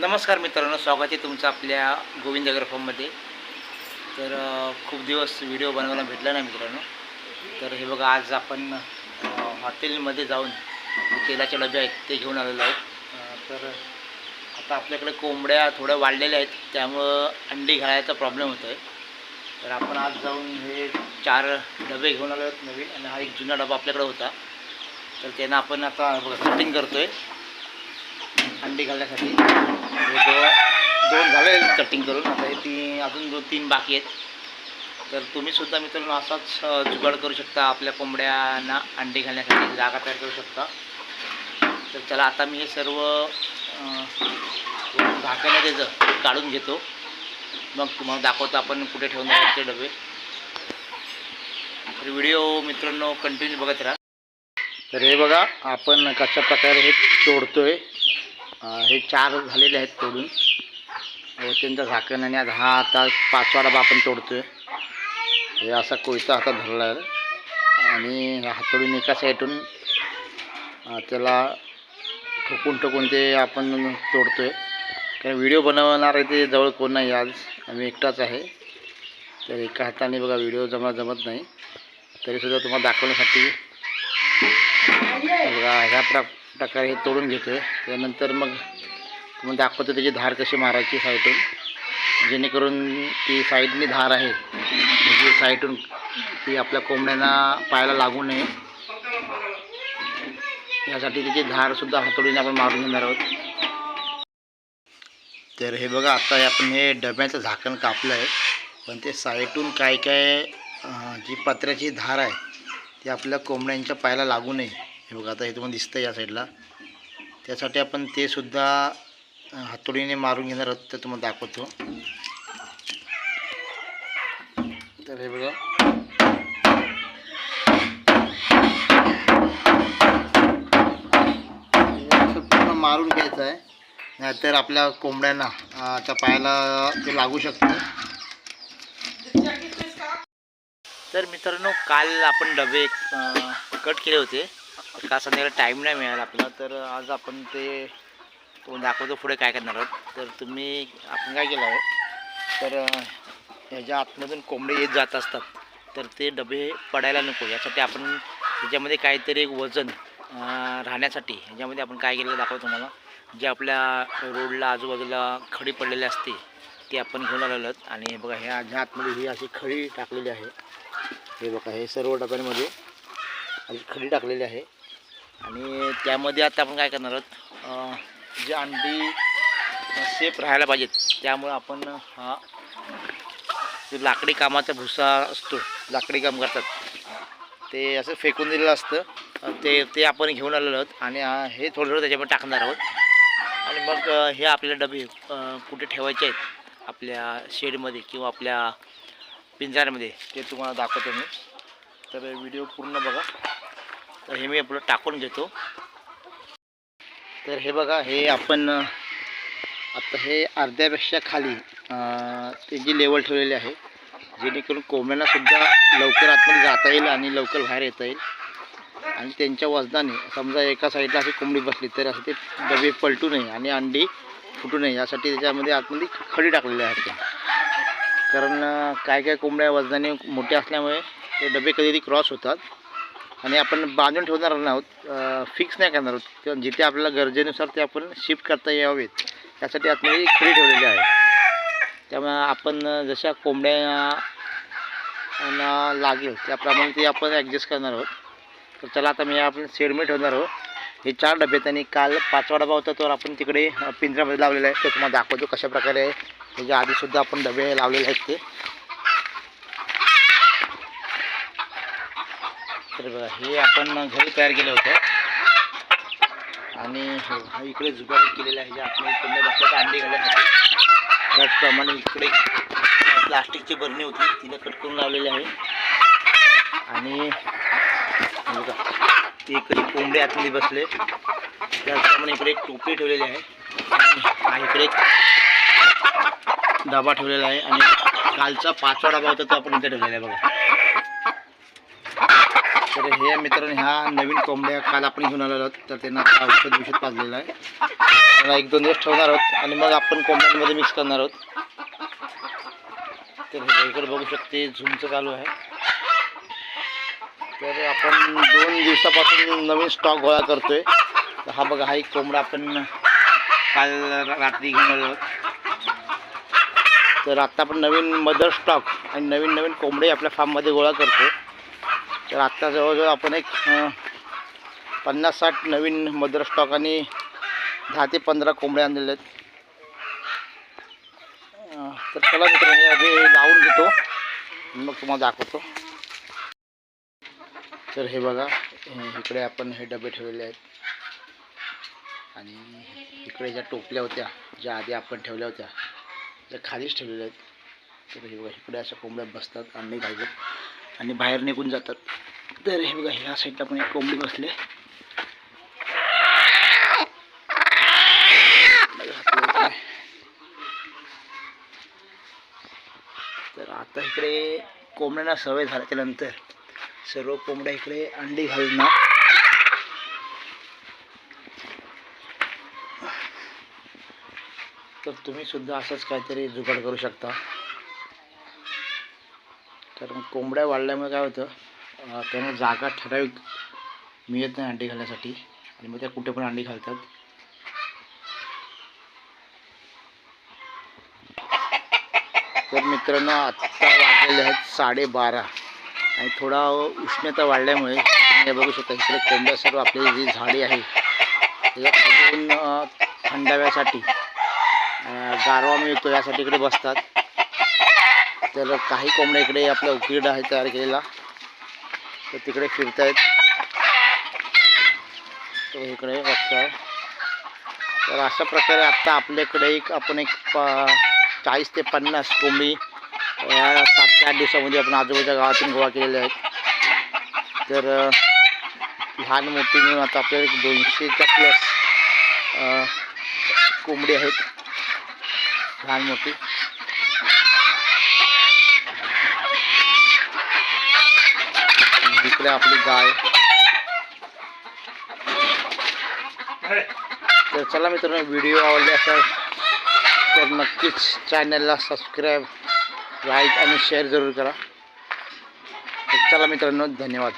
नमस्कार मित्रांनो स्वागत आहे तुमचं आपल्या गोविंद फार्ममध्ये तर खूप दिवस व्हिडिओ बनवायला भेटला नाही मित्रांनो. तर हे बघा आज आपण हॉटेलमध्ये जाऊन तेलाचे डबे आहेत ते घेऊन आलेलो आहोत. तर आता आपल्याकडे कोंबड्या थोड्या वाढलेल्या आहेत त्यामुळं अंडी घालायचा प्रॉब्लेम होतो आहे तर आपण आज जाऊन हे चार डबे घेऊन आलो आहोत नवीन आणि हा एक जुना डबा आपल्याकडे होता. तर त्यांना आपण आता बघा कटिंग करतो आहे अंडी घालण्यासाठी. दोन झाले कटिंग करून. आता हे ती अजून दोन तीन बाकी आहेत. तर तुम्ही सुद्धा मित्रांनो असाच जुगाड करू शकता. आपल्या कोंबड्यांना अंडी घालण्यासाठी जागा तयार करू शकता. तर चला आता मी हे सर्व अ, झाकणं त्याचं काढून घेतो. मग तुम्हाला दाखवतो आपण कुठे ठेवणार ते डबे. तर व्हिडिओ मित्रांनो कंटिन्यू बघत राहा. तर हे बघा आपण कशा प्रकारे हे तोडतो आहे हे चार झालेले आहेत तोडून. त्यांचा झाकण आणि आज हा आता पाचवा डबा आपण तोडतोय. हे असा कोयता हातात धरला आहे आणि हातोडून एका साईडून त्याला ठोकून ठोकून ते आपण तोडतोय. कारण व्हिडिओ बनवणार आहे ते जवळ कोण नाही आज. आम्ही एकटाच आहे. तर एका हाताने बघा व्हिडिओ जमा जमत नाही. तरीसुद्धा तुम्हाला दाखवण्यासाठी बघा ह्या प्र प्रकारे हे तोडून घेतो आहे त्यानंतर मग तुम्हाला दाखवतो त्याची धार कशी मारायची साईडून. जेणेकरून ती साईडनी धार आहे. म्हणजे साईडून ती आपल्या कोंबड्यांना पायाला लागू नये. यासाठी त्याची धारसुद्धा हातोडीने आपण मारून घेणार आहोत. तर हे बघा आता आपण हे डब्याचं झाकण कापलं आहे पण ते साईडून काय काय जी पत्र्याची धार आहे ती आपल्या कोंबड्यांच्या पायाला लागू नये. हे बघा आता हे तुम्हाला दिसतं या साईडला त्यासाठी आपण ते सुद्धा हातोडीने मारून घेणार आहोत ते तुम्हाला दाखवतो. तर हे बघा. पूर्ण मारून घ्यायचं आहे. नाहीतर आपल्या कोंबड्यांना त्या पायाला ते लागू शकतं. तर मित्रांनो काल आपण डबे कट केले होते. का संध्याकाळी टाईम नाही मिळाला आपल्याला. तर आज आपण ते तो दाखवतो पुढे काय करणार आहोत. तर तुम्ही आपण काय केलं आहे? तर ह्याच्या आतमधून कोंबडे येत जात असतात. तर ते डबे पडायला नको. यासाठी आपण त्याच्यामध्ये काहीतरी एक वजन राहण्यासाठी ह्याच्यामध्ये आपण काय केलेलं दाखवतो तुम्हाला. जे आपल्या रोडला आजूबाजूला खडी पडलेली असते ती आपण घेऊन आलेलो आहोत. आणि हे बघा ह्या ह्या आतमध्ये ही अशी खडी टाकलेली आहे. हे बघा हे सर्व डब्यांमध्ये खडी टाकलेली आहे. आणि त्यामध्ये आता आपण काय करणार आहोत? जे अंडी सेफ राहायला पाहिजेत त्यामुळे आपण हा जो लाकडी कामाचा भुसा असतो लाकडी काम करतात ते असं फेकून दिलेलं असतं. ते ते आपण घेऊन आलेलो आहोत आणि हे थोडं थोडं त्याच्यामध्ये टाकणार आहोत. आणि मग हे आपले डबे कुठे ठेवायचे आहेत? आपल्या शेडमध्ये किंवा आपल्या पिंजऱ्यामध्ये ते तुम्हाला दाखवतो मी. तर व्हिडिओ पूर्ण बघा. तर हे मी आपलं टाकून घेतो. तर हे बघा हे आपण आता हे अर्ध्यापेक्षा खाली ते जी लेवल ठेवलेली आहे जेणेकरून कोंबड्यांनासुद्धा लवकर आतमध्ये जाता येईल आणि लवकर बाहेर येता येईल. आणि त्यांच्या वजनाने समजा एका साईडला अशी कोंबडी बसली तर असं ते डबे पलटू नये आणि अंडी फुटू नये यासाठी त्याच्यामध्ये आतमध्ये खडी टाकलेली आहे कारण काय काय कोंबड्या वजनाने मोठ्या असल्यामुळे ते डबे कधी कधी क्रॉस होतात. आणि आपण बांधून ठेवणार नाहोत फिक्स नाही करणार आहोत. किंवा जिथे आपल्याला गरजेनुसार ते आपण शिफ्ट करता यावेत. त्यासाठी आतमध्ये खुली खडी ठेवलेली आहे. त्यामुळे आपण जशा कोंबड्या ना लागेल त्याप्रमाणे ते आपण ॲडजस्ट करणार आहोत. तर चला आता मी आपण सेडमेट ठेवणार आहोत. हे चार डबे आहेत आणि काल पाचवा डबा होता तर आपण तिकडे पिंजऱ्यामध्ये लावलेला आहे. तो तुम्हाला दाखवतो कशा प्रकारे आधीसुद्धा आपण डबे लावलेले आहेत ते. तर बघा हे आपण घरी तयार केलं होतं. आणि हो, हा इकडे जुगाड केलेला आहे जे आपण कोंबड्या बसल्या अंडी घालण्यासाठी. त्याचप्रमाणे इकडे प्लास्टिकची बरणी होती तिला कट करून लावलेली आहे. आणि बघा ते इकडे कोंबडे आतमध्ये बसले. त्याचप्रमाणे इकडे एक टोपी ठेवलेली आहे. आणि इकडे एक डबा ठेवलेला आहे. आणि कालचा पाचवा डबा होता तो आपण इथे ठेवलेला आहे बघा. तर हे मित्रांनो ह्या नवीन कोंबड्या काल आपण घेऊन आलेलो आहोत. तर त्यांना औषध औषध पाजलेलं आहे. त्यांना एक दोन दिवस ठेवणार आहोत आणि मग आपण कोंबड्यांमध्ये मिक्स करणार आहोत. तर हे इकडे बघू शकते झुमचं चालू आहे. तर आपण दोन दिवसापासून नवीन स्टॉक गोळा करतोय. तर हा बघा हा एक कोंबडा आपण काल रात्री घेऊन आलो आहोत. तर आत्ता आपण नवीन मदर स्टॉक आणि नवीन नवीन कोंबडे आपल्या फार्ममध्ये गोळा करतो तर आत्ता जवळजवळ आपण एक पन्नास साठ नवीन मदर स्टॉक आणि दहा ते पंधरा कोंबड्या आणलेले आहेत. तर चला मित्रांनो हे आधी लावून घेतो. मग तुम्हाला दाखवतो. तर हे बघा इकडे आपण हे डबे ठेवलेले आहेत. आणि इकडे ज्या टोपल्या होत्या ज्या आधी आपण ठेवल्या होत्या त्या खालीच ठेवलेल्या आहेत. तर हे बघा इकडे अशा कोंबड्या बसतात आम्ही घालतात आणि बाहेर निघून जातात. तर हे बघा ह्या साईडला पण एक कोंबडी बसले तर आता इकडे कोंबड्यांना सवय झाल्याच्यानंतर सर्व कोंबड्या इकडे अंडी घालणार. तर तुम्ही सुद्धा असंच काहीतरी जुगाड करू शकता. तर मग कोंबड्या वाढल्यामुळे काय होतं त्यांना जागा ठराविक मिळत नाही अंडी घालण्यासाठी. आणि मग त्या कुठे पण अंडी घालतात. तर मित्रांनो आत्ता वाजलेले आहेत साडेबारा. आणि थोडा उष्णता वाढल्यामुळे हे बघू शकता इकडे कोंबड्या सर्व आपली जी झाडी आहे त्याच्या थंडाव्यासाठी गारवा मिळतो यासाठी इकडे बसतात. तर काही कोंबड्या इकडे आपला उकीड आहे तयार केलेला. तर तिकडे फिरत आहेत तो इकडे बघताय. तर अशा प्रकारे आत्ता आपल्याकडे एक आपण एक प चाळीस ते पन्नास कोंबडी या सात ते आठ दिवसामध्ये आपण आजूबाजूच्या गावातून गोळा केलेले आहेत. तर लहान मोठी मिळून आता आपल्याला एक दोनशेच्या प्लस कोंबडी आहेत. लहान मोठी आणि इकडे आपली गाय. तर चला मित्रांनो व्हिडिओ आवडले असेल तर नक्कीच चॅनलला सबस्क्राईब लाईक आणि शेअर जरूर करा. तर चला मित्रांनो धन्यवाद.